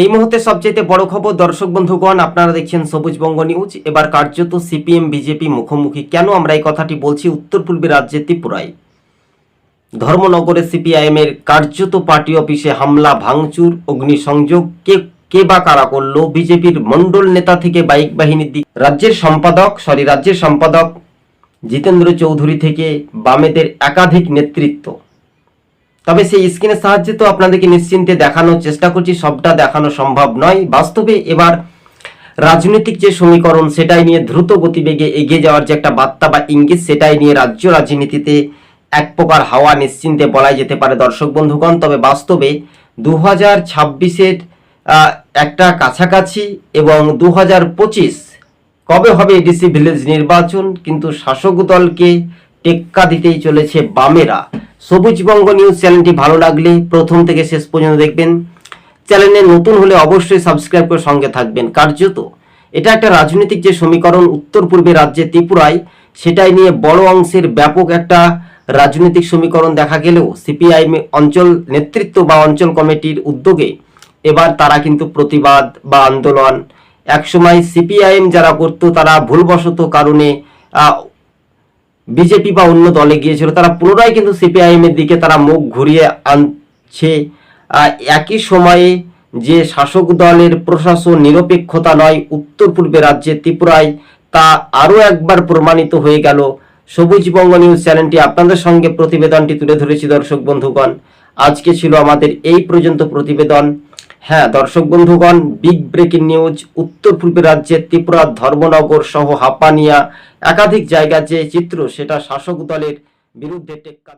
এই মুহূর্তে সবচেয়ে বড় খবর দর্শক বন্ধুগণ, আপনারা দেখছেন সবুজ বঙ্গ নিউজ। এবার কার্যত সিপিএম, বিজেপি মুখোমুখি। কেন আমরা এই কথাটি বলছি? উত্তর পূর্বে রাজ্যে ত্রিপুরায়। ধর্মনগরে সিপিআইএম এর কার্যত পার্টি অফিসে হামলা, ভাঙচুর, অগ্নিসংযোগ, কে কে বা কারা করল? বিজেপির মন্ডল নেতা থেকে বাইক বাহিনীর দিক রাজ্যের সম্পাদক সরি রাজ্যের সম্পাদক জিতেন্দ্র চৌধুরী থেকে বামেদের একাধিক নেতৃত্ব। তবে সেই স্ক্রিনের সাহায্যে তো আপনাদেরকে নিশ্চিন্তে দেখানোর চেষ্টা করছি, সবটা দেখানো সম্ভব নয়। বাস্তবে এবার রাজনৈতিক যে সমীকরণ, সেটাই নিয়ে দ্রুত গতিবেগে এগিয়ে যাওয়ার যে একটা বার্তা বা ইঙ্গিত, সেটাই নিয়ে রাজ্য রাজনীতিতে এক প্রকার হাওয়া নিশ্চিন্তে বলাই যেতে পারে দর্শক বন্ধুগণ। তবে বাস্তবে দু হাজার ছাব্বিশের একটা কাছাকাছি এবং দু হাজার পঁচিশ কবে হবে এডিসি ভিলেজ নির্বাচন? কিন্তু শাসক দলকে টেক্কা দিতেই চলেছে বামেরা। সবুজ বঙ্গ নিউজ চ্যানেলটি ভালো লাগলে প্রথম থেকে শেষ পর্যন্ত দেখবেন। চ্যানেলে নতুন হলে অবশ্যই সাবস্ক্রাইব করে সঙ্গে থাকবেন। কার্যত, এটা একটা রাজনৈতিক যে সমীকরণ উত্তর পূর্বে রাজ্যে ত্রিপুরায়, সেটাই নিয়ে বড় অংশের ব্যাপক একটা রাজনৈতিক সমীকরণ দেখা গেলেও সিপিআইএম অঞ্চল নেতৃত্ব বা অঞ্চল কমিটির উদ্যোগে এবার তারা কিন্তু প্রতিবাদ বা আন্দোলন। একসময় সিপিআইএম যারা করতো, তারা ভুলবশত কারণে বিজেপি বা অন্য দলে গিয়েছিল, তারা পুনরায় কিন্তু সিপিআইএম এর দিকে তারা মুখ ঘুরিয়ে আনছে। একই সময়ে যে শাসক দলের প্রশাসন নিরপেক্ষতা নয় উত্তর পূর্বে রাজ্যে ত্রিপুরায় তা আরও একবার প্রমাণিত হয়ে গেল। সবুজ বঙ্গ নিউজ চ্যানেলটি আপনাদের সঙ্গে প্রতিবেদনটি তুলে ধরেছি দর্শক বন্ধুগণ আজকে ছিল আমাদের এই পর্যন্ত প্রতিবেদন। হ্যাঁ দর্শক বন্ধুগণ বিগ ব্রেকিং নিউজ উত্তর পূর্বের রাজ্যের ত্রিপুরা ধর্মনগর সহ হাপানিয়া একাধিক জায়গার যে চিত্র, সেটা শাসক দলের বিরুদ্ধে টেক্কা